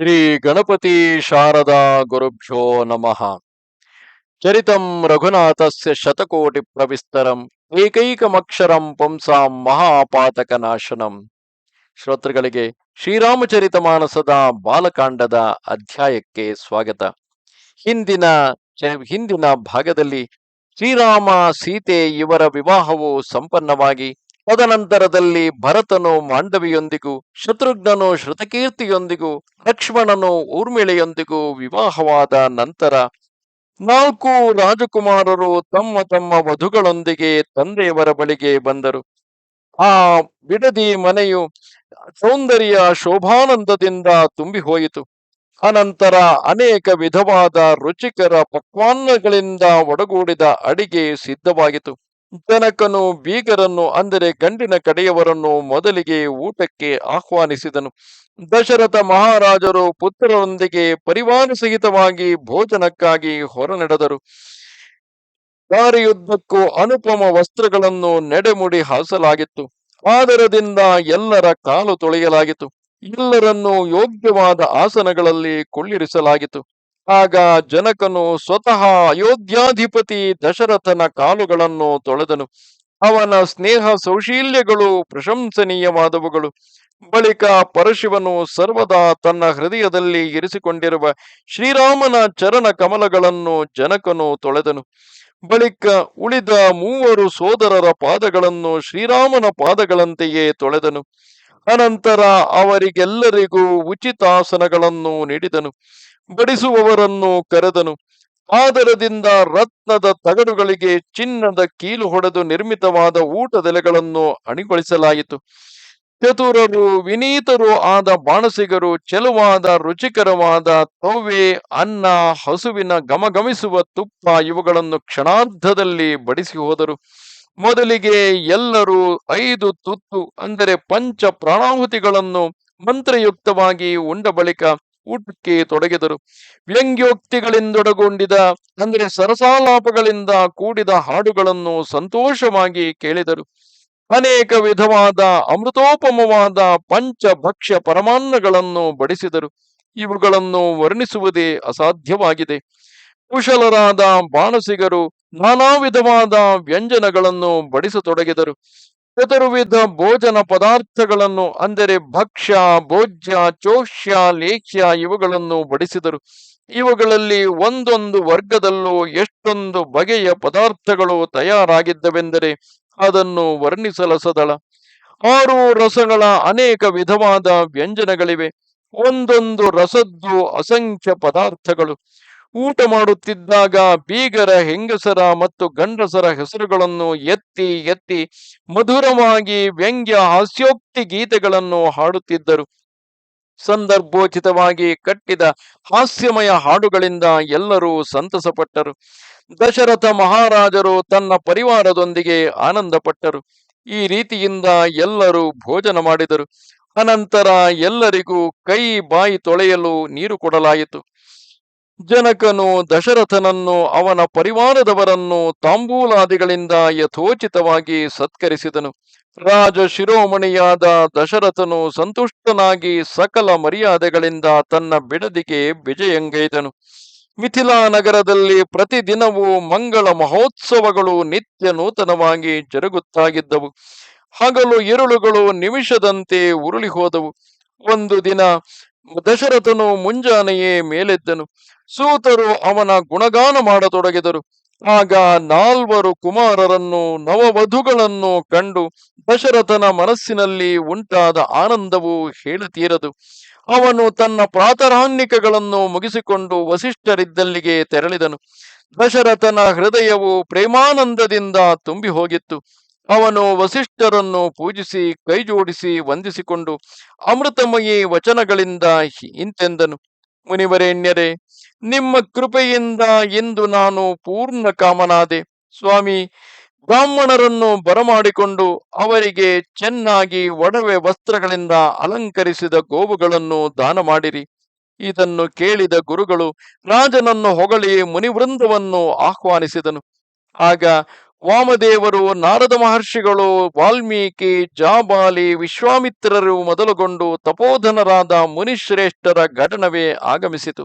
ಶ್ರೀ ಗಣಪತಿ ಶಾರದಾ ಗುರುಭ್ಯೋ ನಮಃ. ಚರಿತಂ ರಘುನಾಥಸ್ಯ ಶತಕೋಟಿ ಪ್ರವಿಸ್ತರಂ ಏಕೈಕಮಕ್ಷರಂ ಪುಂಸಾಂ ಮಹಾಪಾತಕ ನಾಶನಂ ಶ್ರೋತೃಗಳಿಗೆ ಶ್ರೀರಾಮಚರಿತ ಮಾನಸದ ಬಾಲಕಾಂಡದ ಅಧ್ಯಾಯಕ್ಕೆ ಸ್ವಾಗತ. ಹಿಂದಿನ ಹಿಂದಿನ ಭಾಗದಲ್ಲಿ ಶ್ರೀರಾಮ ಸೀತೆ ಇವರ ವಿವಾಹವು ಸಂಪನ್ನವಾಗಿ ತದನಂತರದಲ್ಲಿ ಭರತನು ಮಾಂಡವಿಯೊಂದಿಗೂ, ಶತ್ರುಘ್ನನು ಶ್ರುತಕೀರ್ತಿಯೊಂದಿಗೂ ಲಕ್ಷ್ಮಣನು ಊರ್ಮಿಳೆಯೊಂದಿಗೂ ವಿವಾಹವಾದ ನಂತರ ನಾಲ್ಕು ರಾಜಕುಮಾರರು ತಮ್ಮ ತಮ್ಮ ವಧುಗಳೊಂದಿಗೆ ತಂದೆಯವರ ಬಳಿಗೆ ಬಂದರು. ಆ ಬಿಡದಿ ಮನೆಯು ಸೌಂದರ್ಯ ಶೋಭಾನಂದದಿಂದ ತುಂಬಿ ಹೋಯಿತು ಅನಂತರ ಅನೇಕ ವಿಧವಾದ ರುಚಿಕರ ಪಕ್ವಾನ್ನಗಳಿಂದ ಒಡಗೂಡಿದ ಅಡಿಗೆ ಸಿದ್ಧವಾಗಿತು ಜನಕನು ಬೀಗರನ್ನು, ಅಂದರೆ ಗಂಡಿನ ಕಡೆಯವರನ್ನು ಮೊದಲಿಗೆ ಊಟಕ್ಕೆ ಆಹ್ವಾನಿಸಿದನು. ದಶರಥ ಮಹಾರಾಜರು ಪುತ್ರರೊಂದಿಗೆ ಪರಿವಾರ ಸಹಿತವಾಗಿ ಭೋಜನಕ್ಕಾಗಿ ಹೊರನಡೆದರು. ದಾರಿಯುದ್ದಕ್ಕೂ ಅನುಪಮ ವಸ್ತ್ರಗಳನ್ನು ನೆಡೆಮುಡಿ ಹಾಸಲಾಗಿತ್ತು ಆದರದಿಂದ ಎಲ್ಲರ ಕಾಲು ತೊಳೆಯಲಾಗಿತ್ತು. ಎಲ್ಲರನ್ನು ಯೋಗ್ಯವಾದ ಆಸನಗಳಲ್ಲಿ ಕುಳ್ಳಿರಿಸಲಾಗಿತು ಆಗ ಜನಕನು ಸ್ವತಃ ಅಯೋಧ್ಯಾಧಿಪತಿ ದಶರಥನ ಕಾಲುಗಳನ್ನು ತೊಳೆದನು. ಅವನ ಸ್ನೇಹ ಸೌಶೀಲ್ಯಗಳು ಪ್ರಶಂಸನೀಯವಾದವುಗಳು. ಬಳಿಕ ಪರಶಿವನು ಸರ್ವದಾ ತನ್ನ ಹೃದಯದಲ್ಲಿ ಇರಿಸಿಕೊಂಡಿರುವ ಶ್ರೀರಾಮನ ಚರಣ ಕಮಲಗಳನ್ನು ಜನಕನು ತೊಳೆದನು. ಬಳಿಕ ಉಳಿದ ಮೂವರು ಸೋದರರ ಪಾದಗಳನ್ನು ಶ್ರೀರಾಮನ ಪಾದಗಳಂತೆಯೇ ತೊಳೆದನು. ಅನಂತರ ಅವರಿಗೆಲ್ಲರಿಗೂ ಉಚಿತಾಸನಗಳನ್ನು ನೀಡಿದನು. ಬಡಿಸುವವರನ್ನು ಕರೆದನು. ಆದರದಿಂದ ರತ್ನದ ತಗಡುಗಳಿಗೆ ಚಿನ್ನದ ಕೀಲು ಹೊಡೆದು ನಿರ್ಮಿತವಾದ ಊಟದೆಲೆಗಳನ್ನು ಅಣಿಗೊಳಿಸಲಾಯಿತು. ಚತುರರು, ವಿನೀತರು ಆದ ಬಾಣಸಿಗರು, ಚೆಲುವಾದ, ರುಚಿಕರವಾದ ತವ್ವೆ, ಅನ್ನ, ಹಸುವಿನ ಗಮಗಮಿಸುವ ತುಪ್ಪ ಇವುಗಳನ್ನು ಕ್ಷಣಾರ್ಧದಲ್ಲಿ ಬಡಿಸಿ ಹೋದರು. ಮೊದಲಿಗೆ ಎಲ್ಲರೂ ಐದು ತುತ್ತು, ಅಂದರೆ ಪಂಚ ಪ್ರಾಣಾಹುತಿಗಳನ್ನು ಮಂತ್ರಯುಕ್ತವಾಗಿ ಉಂಡ ಬಳಿಕ ಊಟಕ್ಕೆ ತೊಡಗಿದರು. ವ್ಯಂಗ್ಯೋಕ್ತಿಗಳಿಂದೊಡಗೊಂಡಿದ ಅಂದರೆ ಸರಸಾಲಾಪಗಳಿಂದ ಕೂಡಿದ ಹಾಡುಗಳನ್ನು ಸಂತೋಷವಾಗಿ ಕೇಳಿದರು. ಅನೇಕ ವಿಧವಾದ, ಅಮೃತೋಪಮವಾದ ಪಂಚಭಕ್ಷ್ಯ ಪರಮಾನ್ನಗಳನ್ನು ಬಡಿಸಿದರು. ಇವುಗಳನ್ನು ವರ್ಣಿಸುವುದೇ ಅಸಾಧ್ಯವಾಗಿದೆ. ಕುಶಲರಾದ ಬಾಣಸಿಗರು ನಾನಾ ವಿಧವಾದ ವ್ಯಂಜನಗಳನ್ನು ಬಡಿಸತೊಡಗಿದರು. ಚತುರ್ವಿಧ ಭೋಜನ ಪದಾರ್ಥಗಳನ್ನು, ಅಂದರೆ ಭಕ್ಷ್ಯ, ಭೋಜ್ಯ, ಚೋಷ್ಯ, ಲೇಖ್ಯ ಇವುಗಳನ್ನು ಬಡಿಸಿದರು. ಇವುಗಳಲ್ಲಿ ಒಂದೊಂದು ವರ್ಗದಲ್ಲೂ ಎಷ್ಟೊಂದು ಬಗೆಯ ಪದಾರ್ಥಗಳು ತಯಾರಾಗಿದ್ದವೆಂದರೆ ಅದನ್ನು ವರ್ಣಿಸಲಸದಳ. ಆರು ರಸಗಳ ಅನೇಕ ವಿಧವಾದ ವ್ಯಂಜನಗಳಿವೆ. ಒಂದೊಂದು ರಸದ್ದು ಅಸಂಖ್ಯ ಪದಾರ್ಥಗಳು. ಊಟ ಮಾಡುತ್ತಿದ್ದಾಗ ಬೀಗರ ಹೆಂಗಸರ ಮತ್ತು ಗಂಡಸರ ಹೆಸರುಗಳನ್ನು ಎತ್ತಿ ಎತ್ತಿ ಮಧುರವಾಗಿ ವ್ಯಂಗ್ಯ ಹಾಸ್ಯೋಕ್ತಿ ಗೀತೆಗಳನ್ನು ಹಾಡುತ್ತಿದ್ದರು. ಸಂದರ್ಭೋಚಿತವಾಗಿ ಕಟ್ಟಿದ ಹಾಸ್ಯಮಯ ಹಾಡುಗಳಿಂದ ಎಲ್ಲರೂ ಸಂತಸಪಟ್ಟರು. ದಶರಥ ಮಹಾರಾಜರು ತನ್ನ ಪರಿವಾರದೊಂದಿಗೆ ಆನಂದಪಟ್ಟರು. ಈ ರೀತಿಯಿಂದ ಎಲ್ಲರೂ ಭೋಜನ ಮಾಡಿದರು. ಅನಂತರ ಎಲ್ಲರಿಗೂ ಕೈ ಬಾಯಿ ತೊಳೆಯಲು ನೀರು ಕೊಡಲಾಯಿತು. ಜನಕನು ದಶರಥನನ್ನು ಅವನ ಪರಿವಾರದವರನ್ನು ತಾಂಬೂಲಾದಿಗಳಿಂದ ಯಥೋಚಿತವಾಗಿ ಸತ್ಕರಿಸಿದನು. ರಾಜ ಶಿರೋಮಣಿಯಾದ ದಶರಥನು ಸಂತುಷ್ಟನಾಗಿ ಸಕಲ ಮರ್ಯಾದೆಗಳಿಂದ ತನ್ನ ಬಿಡದಿಗೆ ವಿಜಯಂಗೈದನು. ಮಿಥಿಲಾ ನಗರದಲ್ಲಿ ಪ್ರತಿದಿನವೂ ಮಂಗಳ ಮಹೋತ್ಸವಗಳು ನಿತ್ಯ ನೂತನವಾಗಿ ಜರುಗುತ್ತಾಗಿದ್ದವು. ಹಗಲು ಇರುಳುಗಳು ನಿಮಿಷದಂತೆ ಉರುಳಿ ಹೋದವು. ಒಂದು ದಿನ ದಶರಥನು ಮುಂಜಾನೆಯೇ ಮೇಲೆದ್ದನು. ಸೂತರು ಅವನ ಗುಣಗಾನ ಮಾಡತೊಡಗಿದರು. ಆಗ ನಾಲ್ವರು ಕುಮಾರರನ್ನು, ನವವಧುಗಳನ್ನು ಕಂಡು ದಶರಥನ ಮನಸ್ಸಿನಲ್ಲಿ ಉಂಟಾದ ಆನಂದವು ಹೇಳತೀರದು. ಅವನು ತನ್ನ ಪ್ರಾತರಾನ್ನಿಕಗಳನ್ನು ಮುಗಿಸಿಕೊಂಡು ವಸಿಷ್ಠರಿದ್ದಲ್ಲಿಗೆ ತೆರಳಿದನು. ದಶರಥನ ಹೃದಯವು ಪ್ರೇಮಾನಂದದಿಂದ ತುಂಬಿ ಹೋಗಿತ್ತು ಅವನು ವಸಿಷ್ಠರನ್ನು ಪೂಜಿಸಿ, ಕೈಜೋಡಿಸಿ, ವಂದಿಸಿಕೊಂಡು ಅಮೃತಮಯಿ ವಚನಗಳಿಂದ ಇಂತೆಂದನು. ಮುನಿವರೇಣ್ಯರೇ ನಿಮ್ಮ ಕೃಪೆಯಿಂದ ಎಂದು ನಾನು ಪೂರ್ಣ ಕಾಮನಾದೆ. ಸ್ವಾಮಿ, ಬ್ರಾಹ್ಮಣರನ್ನು ಬರಮಾಡಿಕೊಂಡು ಅವರಿಗೆ ಚೆನ್ನಾಗಿ ಒಡವೆ ವಸ್ತ್ರಗಳಿಂದ ಅಲಂಕರಿಸಿದ ಗೋವುಗಳನ್ನು ದಾನ ಮಾಡಿರಿ. ಇದನ್ನು ಕೇಳಿದ ಗುರುಗಳು ರಾಜನನ್ನು ಹೊಗಳಿ ಮುನಿವೃಂದವನ್ನು ಆಹ್ವಾನಿಸಿದನು. ಆಗ ವಾಮದೇವರು, ನಾರದ ಮಹರ್ಷಿಗಳು, ವಾಲ್ಮೀಕಿ, ಜಾಬಾಲಿ, ವಿಶ್ವಾಮಿತ್ರರು ಮೊದಲುಗೊಂಡು ತಪೋಧನರಾದ ಮುನಿಶ್ರೇಷ್ಠರ ಘಟನವೇ ಆಗಮಿಸಿತು.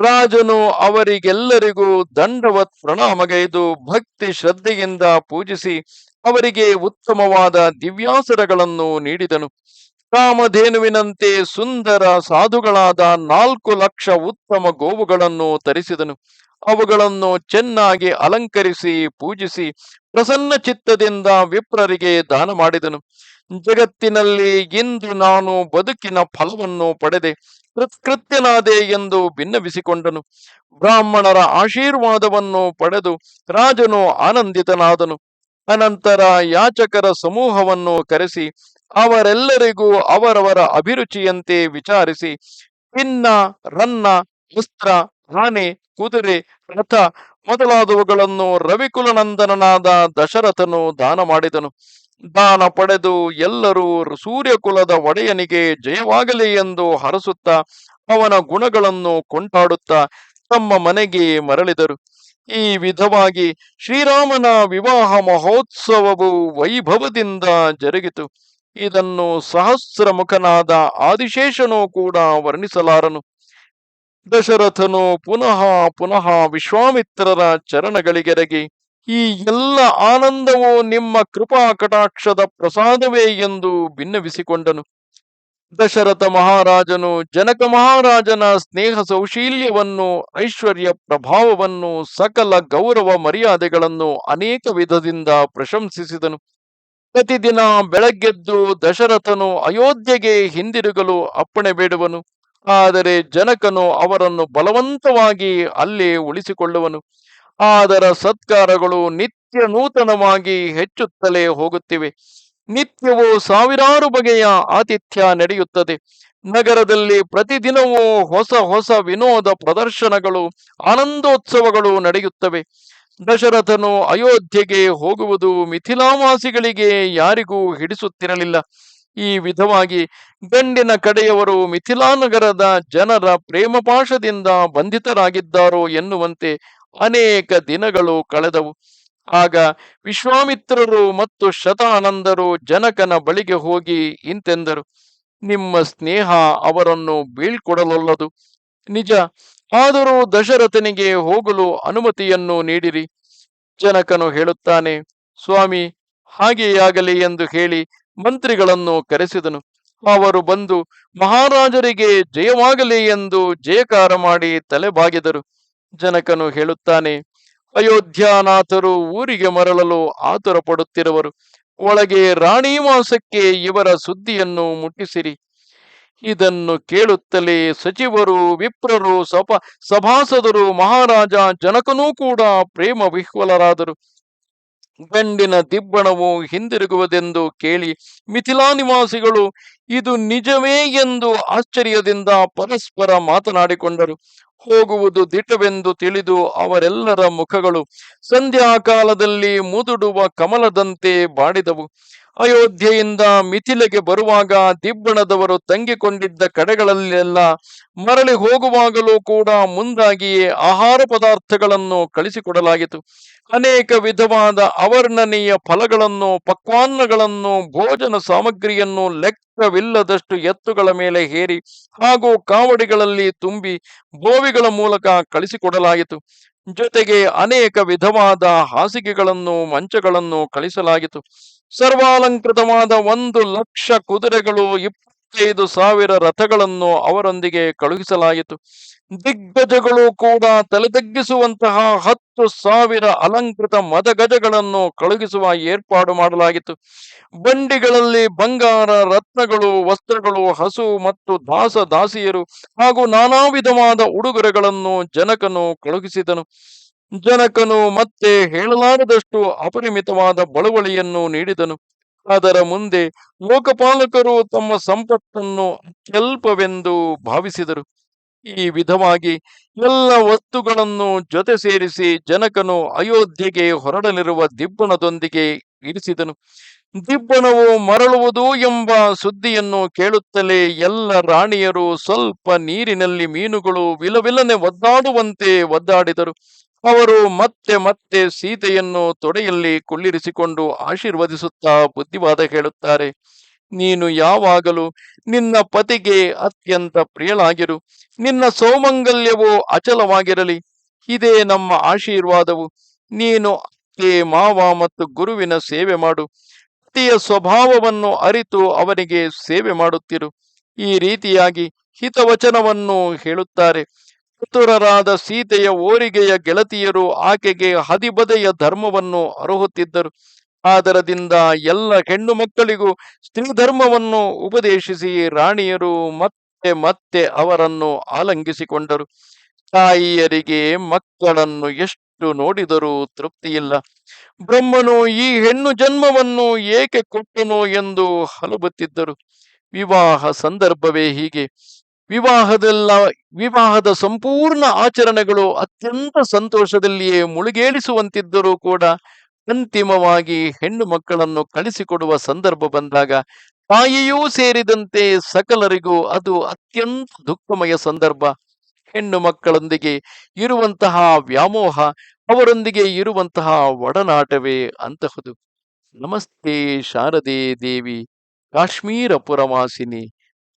ರಾಜನು ಅವರಿಗೆಲ್ಲರಿಗೂ ದಂಡವತ್ ಪ್ರಣಾಮಗೈದು ಭಕ್ತಿ ಶ್ರದ್ಧೆಯಿಂದ ಪೂಜಿಸಿ ಅವರಿಗೆ ಉತ್ತಮವಾದ ದಿವ್ಯಾಸರಗಳನ್ನು ನೀಡಿದನು. ಕಾಮಧೇನುವಿನಂತೆ ಸುಂದರ ಸಾಧುಗಳಾದ ನಾಲ್ಕು ಲಕ್ಷ ಉತ್ತಮ ಗೋವುಗಳನ್ನು ತರಿಸಿದನು. ಅವುಗಳನ್ನು ಚೆನ್ನಾಗಿ ಅಲಂಕರಿಸಿ, ಪೂಜಿಸಿ, ಪ್ರಸನ್ನ ಚಿತ್ತದಿಂದ ವಿಪ್ರರಿಗೆ ದಾನ ಮಾಡಿದನು. ಜಗತ್ತಿನಲ್ಲಿ ಇಂದು ನಾನು ಬದುಕಿನ ಫಲವನ್ನು ಪಡೆದೆ, ಕೃತ್ಕೃತ್ಯನಾದೆ ಎಂದು ಭಿನ್ನವಿಸಿಕೊಂಡನು ಬ್ರಾಹ್ಮಣರ ಆಶೀರ್ವಾದವನ್ನು ಪಡೆದು ರಾಜನು ಆನಂದಿತನಾದನು. ಅನಂತರ ಯಾಚಕರ ಸಮೂಹವನ್ನು ಕರೆಸಿ, ಅವರೆಲ್ಲರಿಗೂ ಅವರವರ ಅಭಿರುಚಿಯಂತೆ ವಿಚಾರಿಸಿ ಚಿನ್ನ ರನ್ನ, ವಸ್ತ್ರ ಆನೆ ಕುದುರೆ, ರಥ ಮೊದಲಾದವುಗಳನ್ನು ರವಿಕುಲನಂದನನಾದ ದಶರಥನು ದಾನ ಮಾಡಿದನು. ದಾನ ಪಡೆದು ಎಲ್ಲರೂ ಸೂರ್ಯಕುಲದ ಒಡೆಯನಿಗೆ ಜಯವಾಗಲಿ ಎಂದು ಹರಸುತ್ತಾ ಅವನ ಗುಣಗಳನ್ನು ಕೊಂಡಾಡುತ್ತಾ ತಮ್ಮ ಮನೆಗೆ ಮರಳಿದರು. ಈ ವಿಧವಾಗಿ ಶ್ರೀರಾಮನ ವಿವಾಹ ಮಹೋತ್ಸವವು ವೈಭವದಿಂದ ಜರುಗಿತು. ಇದನ್ನು ಸಹಸ್ರ ಮುಖನಾದ ಆದಿಶೇಷನು ಕೂಡ ವರ್ಣಿಸಲಾರನು. ದಶರಥನು ಪುನಃ ಪುನಃ ವಿಶ್ವಾಮಿತ್ರರ ಚರಣಗಳಿಗೆರಗಿ, ಈ ಎಲ್ಲ ಆನಂದವು ನಿಮ್ಮ ಕೃಪಾ ಕಟಾಕ್ಷದ ಪ್ರಸಾದವೇ ಎಂದು ಭಿನ್ನವಿಸಿಕೊಂಡನು ದಶರಥ ಮಹಾರಾಜನು ಜನಕ ಮಹಾರಾಜನ ಸ್ನೇಹ ಸೌಶೀಲ್ಯವನ್ನು, ಐಶ್ವರ್ಯ ಪ್ರಭಾವವನ್ನು, ಸಕಲ ಗೌರವ ಮರ್ಯಾದೆಗಳನ್ನು ಅನೇಕ ವಿಧದಿಂದ ಪ್ರಶಂಸಿಸಿದನು. ಪ್ರತಿದಿನ ಬೆಳಗ್ಗೆದ್ದು ದಶರಥನು ಅಯೋಧ್ಯೆಗೆ ಹಿಂದಿರುಗಲು ಅಪ್ಪಣೆ ಬೇಡುವನು. ಆದರೆ ಜನಕನು ಅವರನ್ನು ಬಲವಂತವಾಗಿ ಅಲ್ಲಿ ಉಳಿಸಿಕೊಳ್ಳುವನು. ಅದರ ಸತ್ಕಾರಗಳು ನಿತ್ಯ ನೂತನವಾಗಿ ಹೆಚ್ಚುತ್ತಲೇ ಹೋಗುತ್ತಿವೆ. ನಿತ್ಯವೂ ಸಾವಿರಾರು ಬಗೆಯ ಆತಿಥ್ಯ ನಡೆಯುತ್ತದೆ. ನಗರದಲ್ಲಿ ಪ್ರತಿದಿನವೂ ಹೊಸ ಹೊಸ ವಿನೋದ ಪ್ರದರ್ಶನಗಳು, ಆನಂದೋತ್ಸವಗಳು ನಡೆಯುತ್ತವೆ. ದಶರಥನು ಅಯೋಧ್ಯೆಗೆ ಹೋಗುವುದು ಮಿಥಿಲಾವಾಸಿಗಳಿಗೆ ಯಾರಿಗೂ ಹಿಡಿಸುತ್ತಿರಲಿಲ್ಲ. ಈ ವಿಧವಾಗಿ ಗಂಡಿನ ಕಡೆಯವರು ಮಿಥಿಲಾನಗರದ ಜನರ ಪ್ರೇಮಪಾಶದಿಂದ ಬಂಧಿತರಾಗಿದ್ದಾರೋ ಎನ್ನುವಂತೆ ಅನೇಕ ದಿನಗಳು ಕಳೆದವು. ಆಗ ವಿಶ್ವಾಮಿತ್ರರು ಮತ್ತು ಶತಾನಂದರು ಜನಕನ ಬಳಿಗೆ ಹೋಗಿ ಇಂತೆಂದರು, ನಿಮ್ಮ ಸ್ನೇಹ ಅವರನ್ನು ಬೀಳ್ಕೊಡಲೊಲ್ಲದು. ನಿಜ, ಆದರೂ ದಶರಥನಿಗೆ ಹೋಗಲು ಅನುಮತಿಯನ್ನು ನೀಡಿರಿ. ಜನಕನು ಹೇಳುತ್ತಾನೆ, ಸ್ವಾಮಿ, ಹಾಗೆಯಾಗಲಿ ಎಂದು ಹೇಳಿ ಮಂತ್ರಿಗಳನ್ನು ಕರೆಸಿದನು. ಅವರು ಬಂದು, ಮಹಾರಾಜರಿಗೆ ಜಯವಾಗಲಿ ಎಂದು ಜಯಕಾರ ಮಾಡಿ ತಲೆಬಾಗಿದರು. ಜನಕನು ಹೇಳುತ್ತಾನೆ, ಅಯೋಧ್ಯಾನಾಥರು ಊರಿಗೆ ಮರಳಲು ಆತುರ ಪಡುತ್ತಿರುವರು ಒಳಗೆ ರಾಣಿವಾಸಕ್ಕೆ ಇವರ ಸುದ್ದಿಯನ್ನು ಮುಟ್ಟಿಸಿರಿ. ಇದನ್ನು ಕೇಳುತ್ತಲೇ ಸಚಿವರು, ವಿಪ್ರರು, ಸಪ, ಸಭಾಸದರು, ಮಹಾರಾಜ, ಜನಕನೂ ಕೂಡ ಪ್ರೇಮ ವಿಹ್ವಲರಾದರು. ಗಂಡಿನ ದಿಬ್ಬಣವು ಹಿಂದಿರುಗುವುದೆಂದು ಕೇಳಿ ಮಿಥಿಲಾ ನಿವಾಸಿಗಳು, ಇದು ನಿಜವೇ? ಎಂದು ಆಶ್ಚರ್ಯದಿಂದ ಪರಸ್ಪರ ಮಾತನಾಡಿಕೊಂಡರು. ಹೋಗುವುದು ದಿಟವೆಂದು ತಿಳಿದು ಅವರೆಲ್ಲರ ಮುಖಗಳು ಸಂಧ್ಯಾಕಾಲದಲ್ಲಿ ಮುದುಡುವ ಕಮಲದಂತೆ ಬಾಡಿದವು. ಅಯೋಧ್ಯೆಯಿಂದ ಮಿಥಿಲೆಗೆ ಬರುವಾಗ ದಿಬ್ಬಣದವರು ತಂಗಿಕೊಂಡಿದ್ದ ಕಡೆಗಳಲ್ಲೆಲ್ಲ ಮರಳಿ ಹೋಗುವಾಗಲೂ ಕೂಡ ಮುಂದಾಗಿಯೇ ಆಹಾರ ಪದಾರ್ಥಗಳನ್ನು ಕಳಿಸಿಕೊಡಲಾಗಿತು ಅನೇಕ ವಿಧವಾದ ಅವರ್ಣನೀಯ ಫಲಗಳನ್ನು, ಪಕ್ವಾನ್ನಗಳನ್ನು, ಭೋಜನ ಸಾಮಗ್ರಿಯನ್ನು ಲೆಕ್ಕವಿಲ್ಲದಷ್ಟು ಎತ್ತುಗಳ ಮೇಲೆ ಹೇರಿ ಹಾಗೂ ಕಾವಡಿಗಳಲ್ಲಿ ತುಂಬಿ ಬೋವಿಗಳ ಮೂಲಕ ಕಳಿಸಿಕೊಡಲಾಯಿತು. ಜೊತೆಗೆ ಅನೇಕ ವಿಧವಾದ ಹಾಸಿಗೆಗಳನ್ನು, ಮಂಚಗಳನ್ನು ಕಳಿಸಲಾಗಿತು ಸರ್ವಾಲಂಕೃತವಾದ ಒಂದು ಲಕ್ಷ ಕುದುರೆಗಳು ಇಪ್ಪತ್ತೈದು ಸಾವಿರ ರಥಗಳನ್ನು ಅವರೊಂದಿಗೆ ಕಳುಹಿಸಲಾಯಿತು. ದಿಗ್ಗಜಗಳು ಕೂಡ ತಲೆದಗ್ಗಿಸುವಂತಹ ಹತ್ತು ಸಾವಿರ ಅಲಂಕೃತ ಮದಗಜಗಳನ್ನು ಕಳುಹಿಸುವ ಏರ್ಪಾಡು ಮಾಡಲಾಗಿತ್ತು. ಬಂಡಿಗಳಲ್ಲಿ ಬಂಗಾರ ರತ್ನಗಳು, ವಸ್ತ್ರಗಳು, ಹಸು ಮತ್ತು ದಾಸ ದಾಸಿಯರು ಹಾಗೂ ನಾನಾ ವಿಧವಾದ ಉಡುಗೊರೆಗಳನ್ನು ಜನಕನು ಕಳುಹಿಸಿದನು. ಜನಕನು ಮತ್ತೆ ಹೇಳಲಾರದಷ್ಟು ಅಪರಿಮಿತವಾದ ಬಳುವಳಿಯನ್ನು ನೀಡಿದನು. ಅದರ ಮುಂದೆ ಲೋಕಪಾಲಕರು ತಮ್ಮ ಸಂಪತ್ತನ್ನು ಅತ್ಯಲ್ಪವೆಂದು ಭಾವಿಸಿದರು. ಈ ವಿಧವಾಗಿ ಎಲ್ಲ ವಸ್ತುಗಳನ್ನು ಜೊತೆ ಸೇರಿಸಿ ಜನಕನು ಅಯೋಧ್ಯೆಗೆ ಹೊರಡಲಿರುವ ದಿಬ್ಬಣದೊಂದಿಗೆ ಇರಿಸಿದನು. ದಿಬ್ಬಣವು ಮರಳುವುದು ಎಂಬ ಸುದ್ದಿಯನ್ನು ಕೇಳುತ್ತಲೇ ಎಲ್ಲ ರಾಣಿಯರು ಸ್ವಲ್ಪ ನೀರಿನಲ್ಲಿ ಮೀನುಗಳು ವಿಲವಿಲನೆ ಒದ್ದಾಡುವಂತೆ ಒದ್ದಾಡಿದರು. ಅವರು ಮತ್ತೆ ಮತ್ತೆ ಸೀತೆಯನ್ನು ತೊಡೆಯಲ್ಲಿ ಕುಳ್ಳಿರಿಸಿಕೊಂಡು ಆಶೀರ್ವದಿಸುತ್ತಾ ಬುದ್ಧಿವಾದ ಹೇಳುತ್ತಾರೆ, ನೀನು ಯಾವಾಗಲೂ ನಿನ್ನ ಪತಿಗೆ ಅತ್ಯಂತ ಪ್ರಿಯಳಾಗಿರು. ನಿನ್ನ ಸೌಮಂಗಲ್ಯವು ಅಚಲವಾಗಿರಲಿ. ಇದೇ ನಮ್ಮ ಆಶೀರ್ವಾದವು. ನೀನು ಅತ್ತೆ, ಮಾವ ಮತ್ತು ಗುರುವಿನ ಸೇವೆ ಮಾಡು. ಪತಿಯ ಸ್ವಭಾವವನ್ನು ಅರಿತು ಅವನಿಗೆ ಸೇವೆ ಮಾಡುತ್ತಿರು. ಈ ರೀತಿಯಾಗಿ ಹಿತವಚನವನ್ನು ಹೇಳುತ್ತಾರೆ. ಚತುರರಾದ ಸೀತೆಯ ಓರಿಗೆಯ ಗೆಳತಿಯರು ಆಕೆಗೆ ಹದಿಬದೆಯ ಧರ್ಮವನ್ನು ಅರುಹುತ್ತಿದ್ದರು. ಆದರದಿಂದ ಎಲ್ಲ ಹೆಣ್ಣು ಮಕ್ಕಳಿಗೂ ಸ್ತ್ರೀ ಧರ್ಮವನ್ನು ಉಪದೇಶಿಸಿ ರಾಣಿಯರು ಮತ್ತೆ ಮತ್ತೆ ಅವರನ್ನು ಆಲಂಗಿಸಿಕೊಂಡರು. ತಾಯಿಯರಿಗೆ ಮಕ್ಕಳನ್ನು ಎಷ್ಟು ನೋಡಿದರೂ ತೃಪ್ತಿಯಿಲ್ಲ. ಬ್ರಹ್ಮನು ಈ ಹೆಣ್ಣು ಜನ್ಮವನ್ನು ಏಕೆ ಕೊಟ್ಟನು ಎಂದು ಹಲಬುತ್ತಿದ್ದರು. ವಿವಾಹ ಸಂದರ್ಭವೇ ಹೀಗೆ. ವಿವಾಹದೆಲ್ಲ, ವಿವಾಹದ ಸಂಪೂರ್ಣ ಆಚರಣೆಗಳು ಅತ್ಯಂತ ಸಂತೋಷದಲ್ಲಿಯೇ ಮುಳುಗೇಳಿಸುವಂತಿದ್ದರೂ ಕೂಡ ಅಂತಿಮವಾಗಿ ಹೆಣ್ಣು ಮಕ್ಕಳನ್ನು ಕಳಿಸಿಕೊಡುವ ಸಂದರ್ಭ ಬಂದಾಗ ತಾಯಿಯೂ ಸೇರಿದಂತೆ ಸಕಲರಿಗೂ ಅದು ಅತ್ಯಂತ ದುಃಖಮಯ ಸಂದರ್ಭ. ಹೆಣ್ಣು ಮಕ್ಕಳೊಂದಿಗೆ ಇರುವಂತಹ ವ್ಯಾಮೋಹ, ಅವರೊಂದಿಗೆ ಇರುವಂತಹ ಒಡನಾಟವೇ ಅಂತಹುದು. ನಮಸ್ತೆ ಶಾರದೆ ದೇವಿ, ಕಾಶ್ಮೀರ ಪುರವಾಸಿನಿ